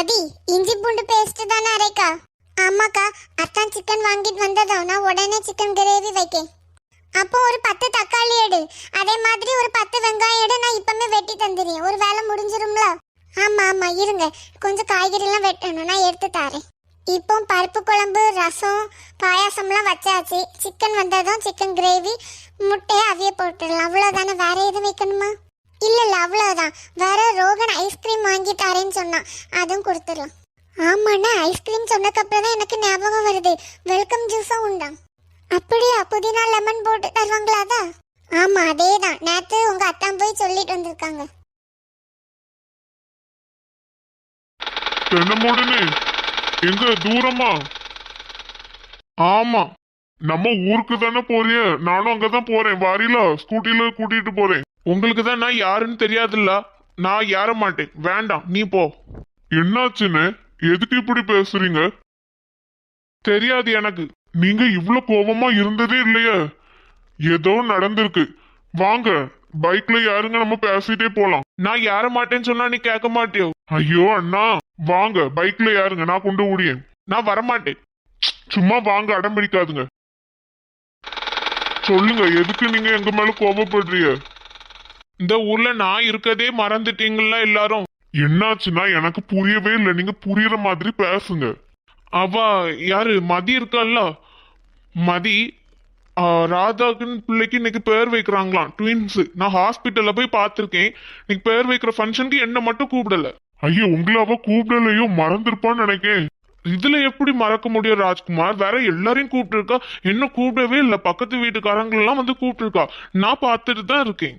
மதி இஞ்சி பூண்டு பேஸ்ட் தானே அரைக்கா? ஆமாக்கா அத்தான் சிக்கன் வாங்கிட்டு வந்ததும். நான் உடனே சிக்கன் கிரேவி வைக்கேன். அப்போ ஒரு பத்து தக்காளி எடு. அதே மாதிரி ஒரு பத்து வெங்காயம் எடு. நான் இப்பவுமே வெட்டி தந்துடுறேன். ஒரு வேலை முடிஞ்சிரும்ல? ஆமா ஆமா இருங்க. கொஞ்சம் காய்கறி எல்லாம் வெட்டணும். நான் எடுத்து தரேன். இப்போ பருப்பு குழம்பு ரசம் பாயாசம்லாம் வச்சாச்சு. சிக்கன் வந்ததும் சிக்கன் கிரேவி முட்டையை அவிய போட்டுடலாம். அவ்வளோதானே வேற எதுவும் வைக்கணுமா? இல்ல அவ்வளோதான் அவ்வளவுதான். வேற ரோகன் ஐஸ்கிரீம் வாங்கி தரேன்னு சொன்னான் அதுவும் கொடுத்துடலாம். ஆமாண்ணா ஐஸ்கிரீம் சொன்னக்கப்புறம் தான் எனக்கு ஞாபகம் வருது. வெல்கம் ஜூஸும் உண்டா அப்படியா புதினா லெமன் போட்டு தருவாங்களாதா ஆமா அதே தான் நேற்று உங்க அத்தான் போய் சொல்லிட்டு வந்திருக்காங்க. தென்னமுடனே எங்க தூரமா? ஆமா. நம்ம ஊருக்கு தானே போறிய. நானும் அங்கதான் போறேன். வாரிலா ஸ்கூட்டில கூட்டிட்டு போறேன். உங்களுக்கு தான் நான் யாருன்னு தெரியாதுல்ல. நான் ஏற மாட்டேன். வேண்டாம். நீ போ. என்னாச்சுன்னு? எதுக்கு இப்படி பேசுறீங்க? தெரியாது எனக்கு. நீங்க இவ்ளோ கோபமா இருந்ததே இல்லையே. ஏதோ நடந்திருக்கு. வாங்க. பைக்ல யாருங்க நம்ம பேசிட்டே போலாம். நான் ஏற மாட்டேன்னு சொன்னா நீ கேட்க மாட்டியோ? ஐயோ அண்ணா. வாங்க. பைக்ல யாருங்க? நான் கொண்டு ஓடியேன். நான் வரமாட்டேன். சும்மா வாங்க. அடம் பிடிக்காதுங்க. சொல்லுங்க. எதுக்கு நீங்க எங்க மேல கோபப்படுறீங்க இந்த ஊர்ல நான் இருக்கதே மறந்துட்டீங்களா எல்லாரும்? என்னாச்சுன்னா எனக்கு புரியவே இல்லை. நீங்க புரியுற மாதிரி பேசுங்க. அவ யாரு? மதி இருக்கல்ல? மதி ராதாக்குன்னு பிள்ளைக்கு இன்னைக்கு பேர் வைக்கிறாங்களாம். ட்வின்ஸ் நான் ஹாஸ்பிட்டல்ல போய் பார்த்துருக்கேன். இன்னைக்கு பேர் வைக்கிற ஃபங்க்ஷனுக்கு என்ன மட்டும் கூப்பிடல. ஐயோ உங்களை அவ கூப்பிடலையோ? மறந்துருப்பான்னு நினைக்கேன். இதுல எப்படி மறக்க முடியும் ராஜ்குமார்? வேற எல்லாரையும் கூப்பிட்டுருக்கா. என்ன கூப்பிடவே இல்லை. பக்கத்து வீட்டுக்காரங்களெல்லாம் வந்து கூப்பிட்டுருக்கா. நான் பார்த்துட்டு தான் இருக்கேன்.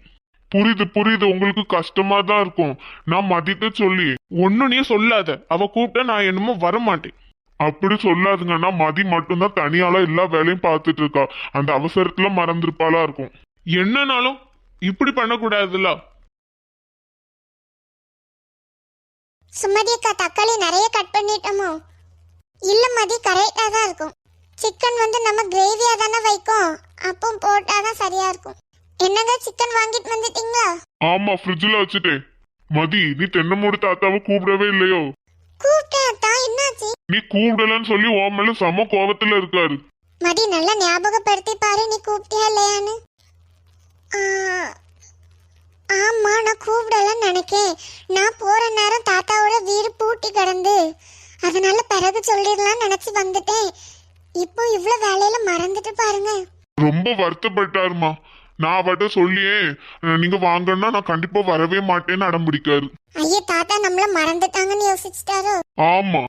புரியுது புரியுது. உங்களுக்கு கஷ்டமா தான் இருக்கும். நான் மதித்து சொல்லி. ஒன்னு நீ சொல்லாத. அவ கூப்பிட்டா நான் என்னமோ வர மாட்டேன் அப்படி சொல்லாதுங்கன்னா மதி மட்டும்தான் தனியால எல்லா வேலையும் பார்த்துட்டு இருக்கா. அந்த அவசரத்துல மறந்துருப்பாளா இருக்கும். என்னனாலும் இப்படி பண்ணக்கூடாதுல்ல. சுமதி அக்கா தக்காளி நிறைய கட் பண்ணிட்டோமோ? இல்ல மதி கரெக்டா தான் இருக்கும். சிக்கன் வந்து நம்ம கிரேவியா தானே வைக்கும். அப்போ போட்டாதான் சரியா இருக்கும். என்னங்க சிக்கன் வாங்கிட்டு வந்துட்டீங்களா? ஆமா ஃப்ரிட்ஜ்ல வச்சுட்டேன். மதி நீ தென்னமூடு தாத்தாவை கூப்பிடவே இல்லையோ? கூப்பிட்டேன் அத்தான் என்னாச்சு? நீ கூப்பிடலன்னு சொல்லி உன் மேல செம கோவத்துல இருக்காரு. மதி நல்லா ஞாபகப்படுத்தி பாரு நீ கூப்பிட்டியா இல்லையான்னு. ஆமா நான் கூப்பிடலன்னு நினைக்கேன். நான் போற நேரம் தாத்தாவோட வீடு பூட்டி கிடந்து. அதனால பிறகு சொல்லிடலாம்னு நினைச்சு வந்துட்டேன். இப்போ இவ்ளோ வேலையில மறந்துட்டு பாருங்க. ரொம்ப வருத்தப்பட்டாருமா. நான் அவட்ட சொல்லியே நீங்க வாங்கன்னா நான் கண்டிப்பா வரவே மாட்டேன்னு அடம் பிடிக்காரு. ஐயே தாத்தா நம்மள மறந்துட்டாங்கன்னு யோசிச்சிட்டாரோ? ஆமா.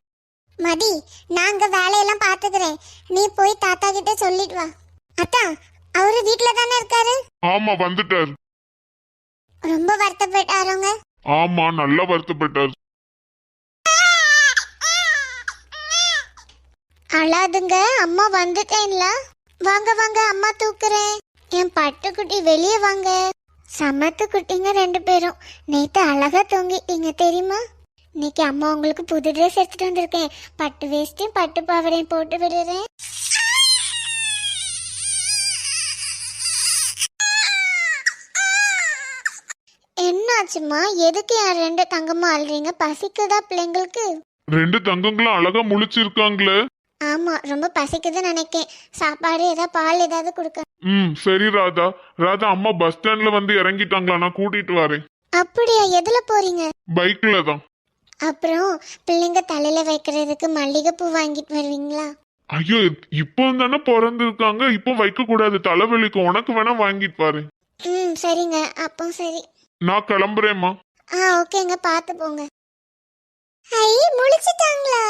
மதி நான் அங்க வேலையெல்லாம் பாத்துக்கிறேன் நீ போய் தாத்தா கிட்ட சொல்லிட்டு வா. அத்தா அவரு வீட்ல தானே இருக்காரு? ஆமா வந்துட்டாரு. ரொம்ப வருத்தப்பட்டாரோங்க? ஆமா நல்லா வருத்தப்பட்டாரு. அழாதுங்க அம்மா வந்துட்டேன்ல. வாங்க வாங்க அம்மா தூக்குறேன். என் பட்டுக்குட்டி வெளியே வாங்க. சமத்து குட்டிங்க ரெண்டு பேரும். நேற்று அழகா தூங்கிட்டீங்க தெரியுமா? இன்னைக்கு அம்மா உங்களுக்கு புது ட்ரெஸ் எடுத்துட்டு வந்திருக்கேன். பட்டு வேஸ்ட்டையும் பட்டு பாவடையும் போட்டு விடுறேன். என்னாச்சுமா எதுக்கு யார் ரெண்டு தங்கமா அழுறீங்க? பசிக்குதா பிள்ளைங்களுக்கு? ரெண்டு தங்கங்களும் அழகா முழிச்சிருக்காங்களே. ஆமா ரொம்ப பசிக்குதுன்னு நினைக்கேன். சாப்பாடு ஏதாவது பால் ஏதாவது கொடுக்க. ம் சரி ராதா. ராதா அம்மா பஸ் ஸ்டாண்ட்ல வந்து இறங்கிட்டாங்களா? நான் கூட்டிட்டு வரேன். அப்படியா எதுல போறீங்க? பைக்ல தான். அப்புறம் பிள்ளைங்க தலையில வைக்கிறதுக்கு மல்லிகைப்பூ வாங்கிட்டு வருவீங்களா? ஐயோ இப்போ தானே பிறந்திருக்காங்க இப்போ வைக்க கூடாது. தலைவலிக்கு உனக்கு வேணா வாங்கிட்டு பாரு ம் சரிங்க. அப்போ சரி. நான் கிளம்புறேம்மா. ஆ ஓகேங்க. பார்த்து போங்க. ஐ முழிச்சிட்டாங்களா?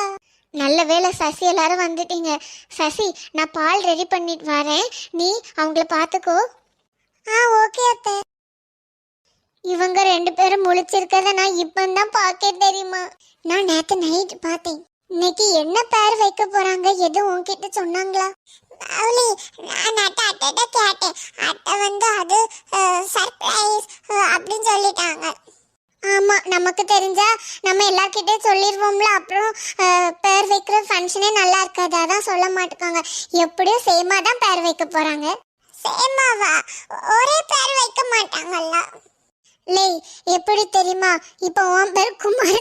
நல்ல வேளை சசி எல்லாரும் வந்துட்டீங்க. சசி நான் பால் ரெடி பண்ணிட்டு வரேன். நீ அவங்கள பார்த்துக்கோ ஆ ஓகே அத்தை. இவங்க ரெண்டு பேரும் முழிச்சிருக்கத நான் இப்பந்தான் பார்க்க தெரியுமா? நான் நேற்று நைட் பார்த்தேன். இன்னைக்கு என்ன பேர் வைக்க போறாங்க? எதுவும் உன்கிட்ட சொன்னாங்களா? அவளி நான் அட்டை அட்டை கேட்டேன். அட்டை வந்து அது சர்ப்ரைஸ் அப்படின்னு சொல்லிட்டாங்க. ஆமா நமக்கு தெரிஞ்சா நம்ம எல்லார்கிட்டே சொல்லிடுவோம்ல அப்புறம் பேர் வைக்கிற ஃபங்க்ஷனே நல்லா இருக்காது. அதான் சொல்ல மாட்டேங்காங்க எப்படியும் சேமா தான் பேர் வைக்க போறாங்க. சேமாவா ஒரே பேர் வைக்க மாட்டாங்கல்ல. லே எப்படி தெரியுமா? இப்போ உன் பேர் குமார்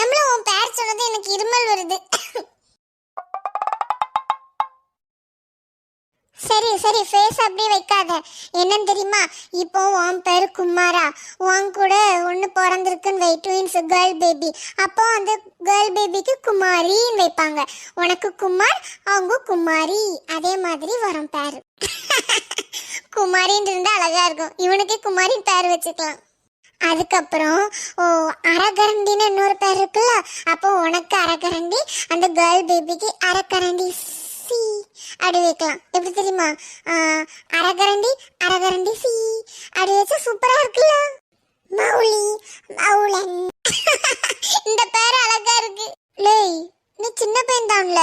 எம்ல உன் பேர் சொன்னது எனக்கு இருமல் வருது. சரி சரி ஃபேஸ் அப்படியே வைக்காத. என்னன்னு தெரியுமா? இப்போ உன் பேர் குமாரா. உன் கூட ஒன்று பிறந்திருக்குன்னு வை ட்வின்ஸ் கேர்ள் பேபி அப்போ அந்த கேர்ள் பேபிக்கு குமாரின்னு வைப்பாங்க. உனக்கு குமார் அவங்க குமாரி. அதே மாதிரி வரும் பேர். குமாரின்னு இருந்தா அழகா இருக்கும். இவனுக்கே குமாரின் பேர் வச்சுக்கலாம். அதுக்கப்புறம் ஓ அரகரண்டின்னு இன்னொரு பேர் இருக்குல்ல? அப்போ உனக்கு அரகரண்டி அந்த கேர்ள் பேபிக்கு அரகரண்டி சி. அப்படி வைக்கலாம். எப்படி தெரியுமா? அரகரண்டி அரகரண்டி சி. அப்படி வச்சா சூப்பரா இருக்குல்ல? மௌலி மௌலன். இந்த பேர் அழகா இருக்கு. லேய் நீ சின்ன பையன் தான்ல.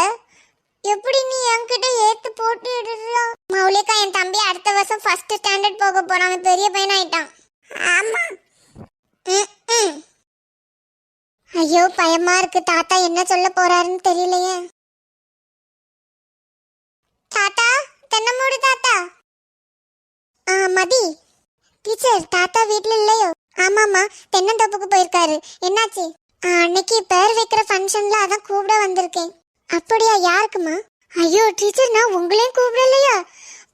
எப்படி நீ என்கிட்ட ஏத்து போட்டு இடுறா? மௌலிகா என் தம்பி அடுத்த வருஷம் ஃபர்ஸ்ட் ஸ்டாண்டர்ட் போக போறான் பெரிய பையன் ஆயிட்டான். ஆமா. ஐயோ பயமா இருக்கு. தாத்தா என்ன சொல்ல போறாருன்னு தெரியலையே. தாத்தா தென்னமூடு தாத்தா. ஆ மதி. டீச்சர் தாத்தா வீட்டில் இல்லையோ? ஆமாம்மா தென்னந்தோப்புக்கு போயிருக்காரு. என்னாச்சு? ஆ, அன்னைக்கு பேர் வைக்கிற ஃபங்க்ஷன்ல அதான் கூப்பிட வந்திருக்கேன். அப்படியா யாருக்குமா ஐயோ டீச்சர் நான் உங்களையும் கூப்பிடலையா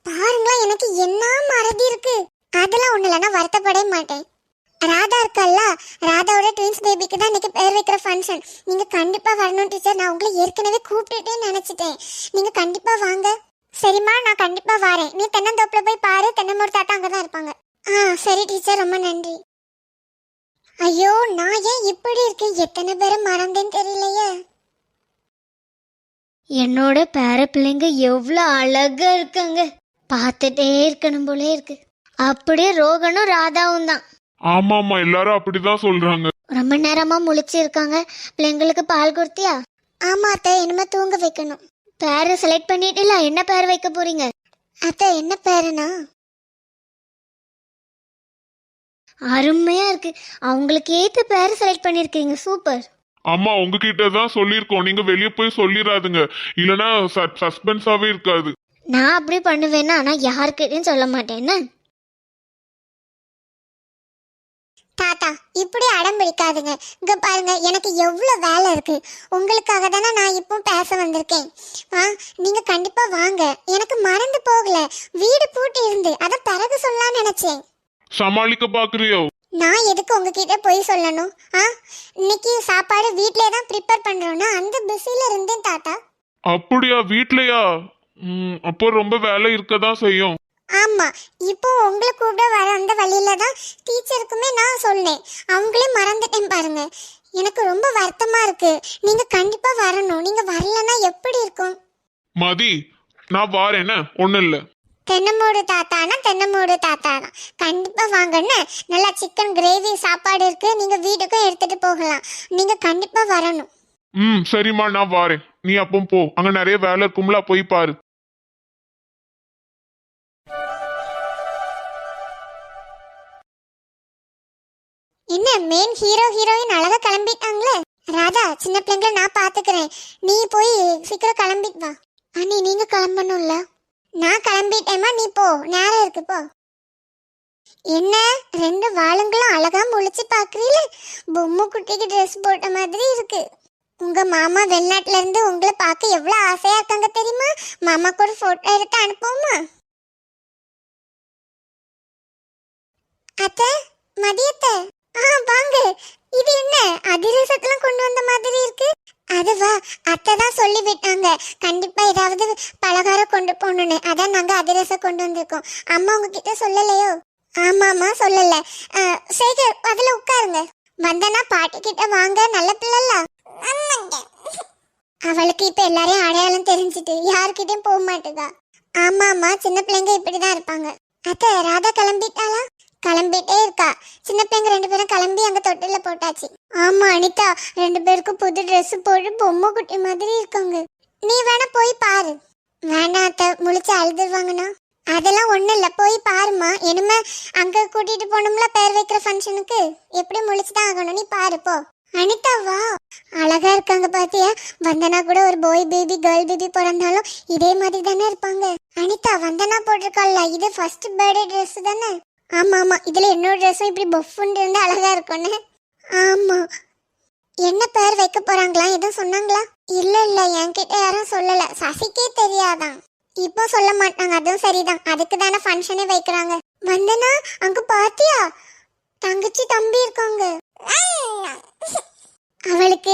பாருங்களா எனக்கு என்ன மறதி இருக்கு. அதெல்லாம் ஒண்ணு இல்லைன்னா வருத்தப்படவே மாட்டேன். ராதா இருக்கல்ல? ராதாவோட ட்வின்ஸ் பேபிக்கு தான் இன்னைக்கு பேர் வைக்கிற ஃபங்க்ஷன் நீங்க கண்டிப்பா வரணும் டீச்சர் நான் உங்களை ஏற்கனவே கூப்பிட்டுட்டே நினைச்சிட்டேன். நீங்க கண்டிப்பா வாங்க. சரிம்மா நான் கண்டிப்பா வரேன். நீ தென்னந்தோப்புல போய் பாரு. தென்னமூர் தாத்தா அங்கதான் இருப்பாங்க. ஆ சரி டீச்சர் ரொம்ப நன்றி. ஐயோ நான் ஏன் இப்படி இருக்கேன்? எத்தனை பேரை மறந்தேன்னு தெரியலையே. என்னோட பேர பிள்ளைங்க எவ்வளோ அழகா இருக்காங்க. பார்த்துட்டே இருக்கணும் போலே இருக்கு. அப்படியே ரோகனும் ராதாவும் தான். ஆமாமா எல்லாரும் அப்படிதான் சொல்றாங்க. ரொம்ப நேரமா முழிச்சிருக்காங்க. பிள்ளைங்களுக்கு பால் கொடுத்தியா? ஆமா அத்தை. இனிமே தூங்க வைக்கணும். பேரை செலக்ட் பண்ணிட்டுல என்ன பேர் வைக்க போறீங்க? அத்தை என்ன பேருனா? அருமையா இருக்கு. அவங்களுக்கு ஏத்த பேர் செலக்ட் பண்ணிருக்கீங்க சூப்பர். அம்மா உங்ககிட்ட தான் சொல்லியிருக்கோம். நீங்க வெளியே போய் சொல்லிடாதுங்க இல்லனா சஸ்பென்ஸாவே இருக்காது. நான் அப்படி பண்ணுவேன்னா நான் யாருக்கிட்டையும் சொல்ல மாட்டேன். இப்படி அடம் பிடிக்காதுங்க இங்க பாருங்க எனக்கு எவ்வளவு வேலை இருக்கு. உங்களுக்காக தானே நான் இப்போ பேச வந்திருக்கேன். ஆ நீங்க கண்டிப்பா வாங்க. எனக்கு மறந்து போகல. வீடு பூட்டி இருந்து அத பிறகு சொல்லலாம்னு நினைச்சேன். சமாளிக்க பாக்குறியோ? நான் எதுக்கு உங்ககிட்ட போய் சொல்லணும்? ஆ இன்னைக்கு சாப்பாடு வீட்லயே தான் ப்ரிப்பேர் பண்றோம்னா அந்த பிஸில இருந்தேன் தாத்தா. அப்படியா வீட்லயா? ம், அப்போ ரொம்ப வேலை இருக்கதான் செய்யும். ஆமா இப்போ உங்களை கூப்பிட வர அந்த வழியில தான் டீச்சருக்குமே நான் சொன்னேன். அவங்களே மறந்துட்டேன் பாருங்க. எனக்கு ரொம்ப வருத்தமா இருக்கு. நீங்க கண்டிப்பா வரணும். நீங்க வரலன்னா எப்படி இருக்கும்? மதி நான் வாரேன ஒண்ணும் இல்ல. தென்னமூடு தாத்தானா தென்னமூடு தாத்தா தான் கண்டிப்பா வாங்கன்னு நல்லா சிக்கன் கிரேவி சாப்பாடு இருக்கு. நீங்க வீட்டுக்கும் எடுத்துட்டு போகலாம். நீங்க கண்டிப்பா வரணும். ம் சரிம்மா நான் வாரேன். நீ அப்போ போ. அங்க நிறைய வேலை இருக்கும்ல போய் பாரு. மெயின் ஹீரோ ஹீரோயின் அழகா கிளம்பிட்டாங்களே. ராதா சின்ன பிள்ளைங்கள நான் பாத்துக்கிறேன். நீ போய் சீக்கிரம் கிளம்பிட்டு வா. அண்ணி நீங்க கிளம்பணும்ல? நான் கிளம்பிட்டேமா நீ போ. நேரம் இருக்கு போ. என்ன? ரெண்டு வாளுங்களும் அழகா முழிச்சு பாக்குறீல? பொம்மை குட்டிக்கு ட்ரெஸ் போட்ட மாதிரி இருக்கு. உங்க மாமா வெளிநாட்டுல இருந்து உங்களை பார்க்க எவ்வளவு ஆசையா இருக்காங்க தெரியுமா? மாமாக்கு ஒரு போட்டோ எடுத்து அனுப்புவோமா? அத்தை மதியத்தை. வாங்க. இது என்ன? அதிரசத்தெல்லாம் கொண்டு வந்த மாதிரி இருக்கு. அதுவா? அத்தை தான் சொல்லி விட்டாங்க. கண்டிப்பா ஏதாவது பலகாரம் கொண்டு போகணும்னு. அதான் நாங்க அதிரசம் கொண்டு வந்திருக்கோம். அம்மா உங்ககிட்ட சொல்லலையோ? ஆமாமா சொல்லல. சேகர் அதுல உட்காருங்க. வந்தனா பாட்டி கிட்ட வாங்க. நல்ல பிள்ளைல அவளுக்கு இப்ப எல்லாரையும் அடையாளம் தெரிஞ்சுட்டு யார்கிட்டயும் போக மாட்டேதா. ஆமாமா சின்ன பிள்ளைங்க இப்படிதான் இருப்பாங்க. அத்தை ராதா கிளம்பிட்டாளா? கிளம்பிட்டே இருக்கா. சின்ன பிள்ளைங்க ரெண்டு பேரும் கிளம்பி அங்க தொட்டில போட்டாச்சு. ஆமா அனிதா ரெண்டு பேருக்கும் புது ட்ரெஸ் போட்டு பொம்மை குட்டி மாதிரி இருக்காங்க. நீ வேணா போய் பாரு. வேணாம் அத்தை முழிச்சு அழுதுருவாங்கண்ணா. அதெல்லாம் ஒண்ணும் இல்ல போய் பாருமா இனிமே அங்க கூட்டிட்டு போனோம்ல பேர் வைக்கிற ஃபங்க்ஷனுக்கு எப்படி முழிச்சுதான் ஆகணும்? நீ பாரு போ. அனிதா வா. அழகா இருக்காங்க பாத்தியா? வந்தனா கூட ஒரு பாய் பேபி கேர்ள் பேபி பிறந்தாலும் இதே மாதிரி தானே இருப்பாங்க. அனிதா வந்தனா போட்டிருக்காள்ல இது ஃபர்ஸ்ட் பர்த்டே ட்ரெஸ் தானே? ஆமாம் ஆமாம் இதில் என்னோட ட்ரெஸ்ஸும் இப்படி பஃபுன்னு இருந்தால் அழகாக இருக்கும்னு. ஆமாம் என்ன பேர் வைக்க போகிறாங்களா எதுவும் சொன்னாங்களா? இல்லை இல்லை. என்கிட்ட யாரும் சொல்லலை. சசிக்கே தெரியாதான். இப்போ சொல்ல மாட்டாங்க. அதுவும் சரிதான். அதுக்கு தானே ஃபங்க்ஷனே வைக்கிறாங்க. வந்தனா அங்க பாத்தியா? தங்கச்சி தம்பி இருக்காங்க. அவளுக்கு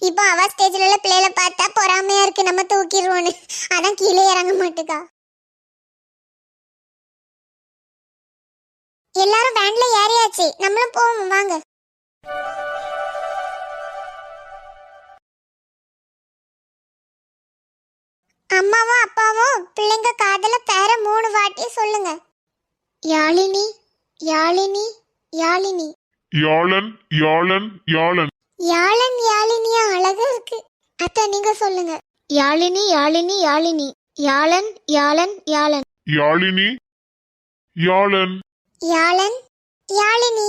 இப்போ அவ ஸ்டேஜ்ல உள்ள பிள்ளைல பார்த்தா பொறாமையா இருக்கு. நம்ம தூக்கிடுவோன்னு. அதான் கீழே இறங்க மாட்டுக்கா. எல்லாரும் வேன்ல ஏறியாச்சு. நம்மளும் போவோம் வாங்க. அம்மாவும் அப்பாவும் பிள்ளைங்க காதல பேர மூணு வாட்டி சொல்லுங்க. யாழினி யாழினி யாழினி. யாழன் யாழன் யாழன். யாழன் யாழினியா? அழகா இருக்கு. அத்தை நீங்க சொல்லுங்க. யாழினி யாழினி யாழினி. யாழன் யாழன் யாழன். யாழினி யாழன். யாழன் யாழினி.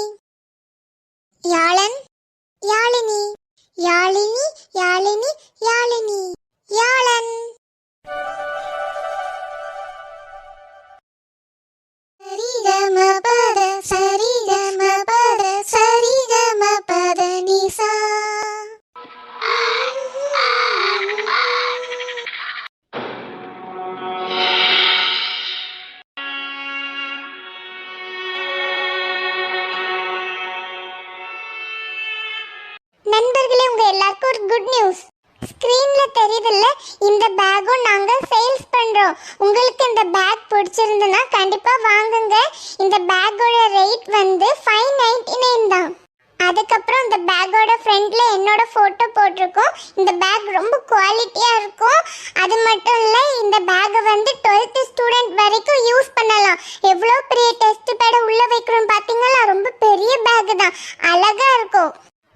யாழன் யாழினி. பிடிச்சிருந்ததுன்னா கண்டிப்பா வாங்குங்க. இந்த பேக்கோட ரேட் வந்து ஃபைவ் நைன்டி நைன் தான். அதுக்கப்புறம் இந்த பேக்கோட ஃப்ரண்ட்ல என்னோட போட்டோ போட்டிருக்கோம். இந்த பேக் ரொம்ப குவாலிட்டியா இருக்கும். அது மட்டும் இல்ல இந்த பேக்கை வந்து 12th ஸ்டூடெண்ட் வரைக்கும் யூஸ் பண்ணலாம். எவ்வளோ பெரிய டெஸ்ட் பேட உள்ள வைக்கிறோம் பாத்தீங்களா? ரொம்ப பெரிய பேக் தான். அழகா இருக்கும்.